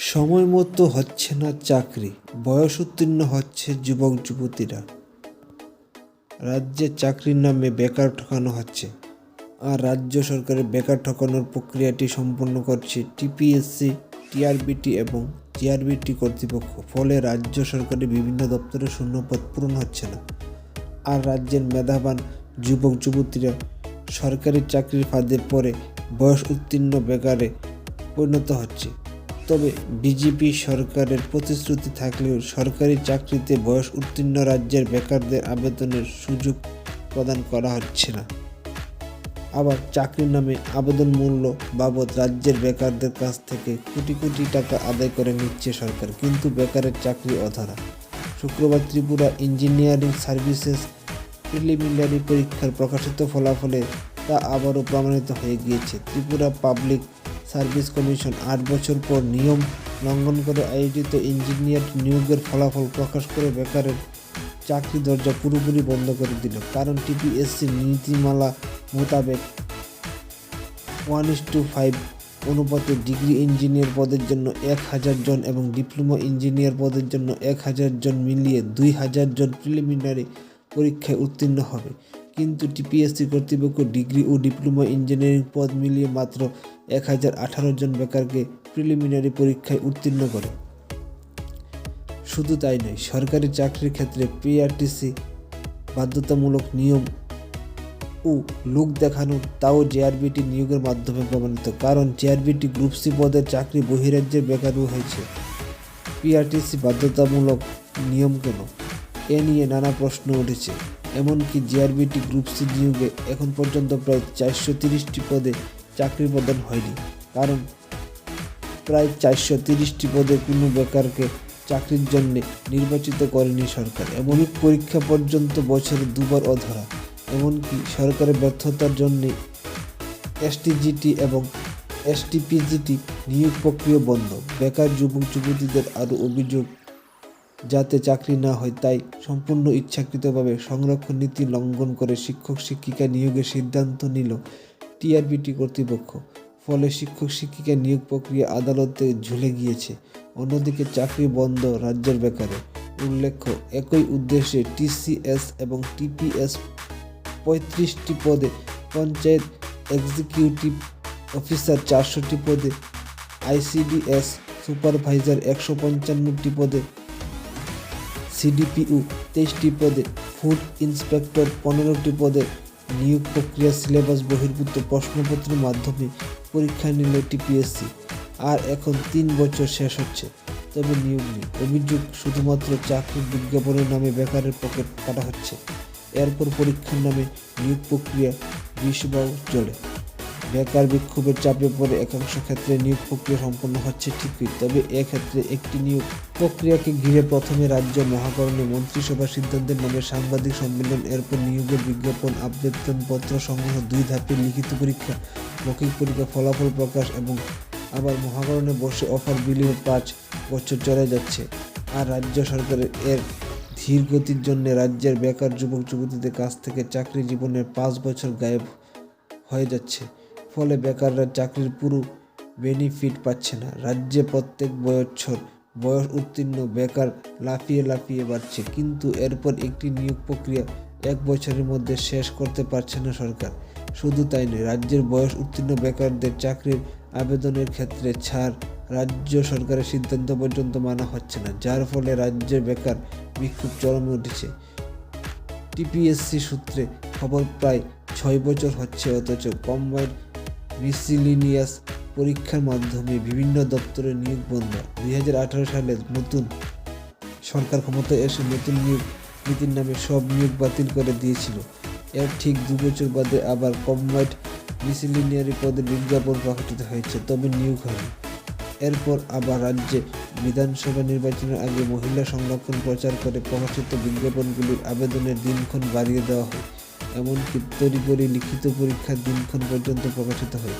সময় মতো হচ্ছে না চাকরি, বয়স উত্তীর্ণ হচ্ছে যুবক যুবতীরা। রাজ্যে চাকরির নামে বেকার ঠকানো হচ্ছে। আর রাজ্য সরকারের বেকার ঠকানোর প্রক্রিয়াটি সম্পন্ন করছে টিপিএসসি, টিআরবিটি এবং জিআরবিটি কর্তৃপক্ষ। ফলে রাজ্য সরকারের বিভিন্ন দপ্তরে শূন্যপদ পূরণ হচ্ছে না। আর রাজ্যের মেধাবান যুবক যুবতীরা সরকারি চাকরির ফাঁদে পরে বয়স উত্তীর্ণ বেকারে পরিণত হচ্ছে। তবে বিজেপি সরকারের প্রতিশ্রুতি থাকলেও সরকারি চাকরিতে বয়স উত্তীর্ণ রাজ্যের বেকারদের আবেদনের সুযোগ প্রদান করা হচ্ছে না। আবার চাকরির নামে আবেদন মূল্য বাবদ রাজ্যের বেকারদের কাছ থেকে কোটি কোটি টাকা আদায় করে নিচ্ছে সরকার, কিন্তু বেকারের চাকরি অধারা। শুক্রবার ত্রিপুরা ইঞ্জিনিয়ারিং সার্ভিসেস প্রিলিমিনারি পরীক্ষার প্রকাশিত ফলাফলে তা আবারও প্রমাণিত হয়ে গিয়েছে। ত্রিপুরা পাবলিক সার্ভিস কমিশন আট বছর পর নিয়ম লঙ্ঘন করে আয়োজিত ইঞ্জিনিয়ার নিয়োগের ফলাফল প্রকাশ করে বেকারের চাকরি দরজা পুরোপুরি বন্ধ করে দিল। কারণ টিপিএসসি নীতিমালা মোতাবেক ওয়ান ইস টু ফাইভ অনুপাতে ডিগ্রি ইঞ্জিনিয়ার পদের জন্য এক হাজার জন এবং ডিপ্লোমা ইঞ্জিনিয়ার পদের জন্য এক হাজার জন মিলিয়ে দুই হাজার জন প্রিলিমিনারি পরীক্ষায় উত্তীর্ণ হবে। কিন্তু টিপিএসসি কর্তৃপক্ষ ডিগ্রি ও ডিপ্লোমা ইঞ্জিনিয়ারিং পদ মিলিয়ে মাত্র এক হাজার আঠারো জন বেকারকে প্রিলিমিনারি পরীক্ষায় উত্তীর্ণ করে। শুধু তাই নয়, সরকারি চাকরির ক্ষেত্রে পিআরটিসি বাধ্যতামূলক নিয়ম ও লোক দেখানো, তাও জেআরবিটি নিয়োগের মাধ্যমে প্রমাণিত, কারণ জেআরবিটি গ্রুপ সি পদের চাকরি বহিরাজ্যের বেকারও হয়েছে। পিআরটিসি বাধ্যতামূলক নিয়ম কেন? এ নিয়ে নানা প্রশ্ন উঠেছে। এমনকি জিআরবিটি গ্রুপ সি নিয়োগে এখন পর্যন্ত প্রায় চারশো তিরিশটি পদে চাকরি প্রদান হয়নি। কারণ প্রায় চারশো তিরিশটি পদে কোনো বেকারকে চাকরির জন্য নির্বাচিত করেনি সরকার। এমনই পরীক্ষা পর্যন্ত বছরে দুবার অধরা। এমনকি সরকারের ব্যর্থতার জন্য এসটিজিটি এবং এসটিপিজিটি নিয়োগ প্রক্রিয়া বন্ধ। বেকার যুবক যুবতীদের আরও অভিযোগ যাতে চাকরি না হয়, তাই সম্পূর্ণ ইচ্ছাকৃতভাবে সংরক্ষণ নীতি লঙ্ঘন করে শিক্ষক শিক্ষিকা নিয়োগের সিদ্ধান্ত নিল টিআরবিটি কর্তৃপক্ষ। ফলে শিক্ষক শিক্ষিকা নিয়োগ প্রক্রিয়া আদালতে ঝুলে গিয়েছে। অন্যদিকে চাকরি বন্ধ রাজ্যের বেকারে। উল্লেখ্য, একই উদ্দেশ্যে টিসিএস এবং টিপিএস পঁয়ত্রিশটি পদে পঞ্চায়েত এক্সিকিউটিভ অফিসার চারশোটি পদে, আইসিডিএস সুপারভাইজার একশো পঞ্চান্নটি পদে সিডিপিউ তেইশটি পদে ফুড ইন্সপেক্টর পনেরোটি পদে নিয়োগ প্রক্রিয়া সিলেবাস বহির্ভূত প্রশ্নপত্রের মাধ্যমে পরীক্ষা নিল টিপিএসসি। আর এখন তিন বছর শেষ হচ্ছে, তবে নিয়োগ নেই। অভিযোগ শুধুমাত্র চাকরির বিজ্ঞাপনের নামে বেকারের পকেট কাটা হচ্ছে। এরপর পরীক্ষার নামে নিয়োগ প্রক্রিয়া বিষবাও চলে। বেকার বিক্ষোভের চাপে পড়ে একাংশ ক্ষেত্রে নিয়োগ প্রক্রিয়া সম্পন্ন হচ্ছে ঠিকই তবে এক্ষেত্রে একটি নিয়োগ প্রক্রিয়াকে ঘিরে প্রথমে রাজ্য মহাকরণে মন্ত্রিসভার সিদ্ধান্তের নামে সাংবাদিক সম্মেলন, এরপর নিয়োগের বিজ্ঞাপন আবেদনপত্র সংগ্রহ দুই ধাপে লিখিত পরীক্ষা, মৌখিক পরীক্ষা, ফলাফল প্রকাশ এবং আবার মহাকরণে বসে অফার বিলিয়ে পাঁচ বছর চলে যাচ্ছে। আর রাজ্য সরকারের এর ধীর গতির জন্য রাজ্যের বেকার যুবক যুবতীদের কাছ থেকে চাকরি জীবনের পাঁচ বছর গায়েব হয়ে যাচ্ছে। ফলে বেকাররা চাকরির পুরো বেনিফিট পাচ্ছে না। রাজ্যে প্রত্যেক বছর বয়স উত্তীর্ণ বেকার লাফিয়ে লাফিয়ে বাড়ছে। কিন্তু এরপর একটি নিয়োগ প্রক্রিয়া এক বছরের মধ্যে শেষ করতে পারছে না সরকার। শুধু তাই নয়, রাজ্যের বয়স উত্তীর্ণ বেকারদের চাকরির আবেদনের ক্ষেত্রে ছাড় রাজ্য সরকারের সিদ্ধান্ত পর্যন্ত মানা হচ্ছে না, যার ফলে রাজ্যের বেকার বিক্ষোভ চরমে উঠেছে। টিপিএসসি সূত্রে খবর, প্রায় ছয় বছর হচ্ছে অথচ কম্বাইন্ড মিসিলিনিয়াস পরীক্ষার মাধ্যমে বিভিন্ন দপ্তরে নিয়োগ বন্ধ। দুই হাজার আঠারো সালে নতুন সরকার ক্ষমতায় এসে নতুন নিয়োগ নীতির নামে সব নিয়োগ বাতিল করে দিয়েছিল। এর ঠিক দু বছর বাদে আবার কম্বাইন্ড মিসিলিনিয়ারি পদে বিজ্ঞাপন প্রকাশিত হয়েছে, তবে নিয়োগ হয়নি। এরপর আবার রাজ্যে বিধানসভা নির্বাচনের আগে মহিলা সংরক্ষণ প্রচার করে প্রকাশিত বিজ্ঞাপনগুলির আবেদনের দিনক্ষণ বাড়িয়ে দেওয়া হয়। এমনকি তড়িঘড়ি লিখিত পরীক্ষার দিনক্ষণ পর্যন্ত প্রকাশিত হয়।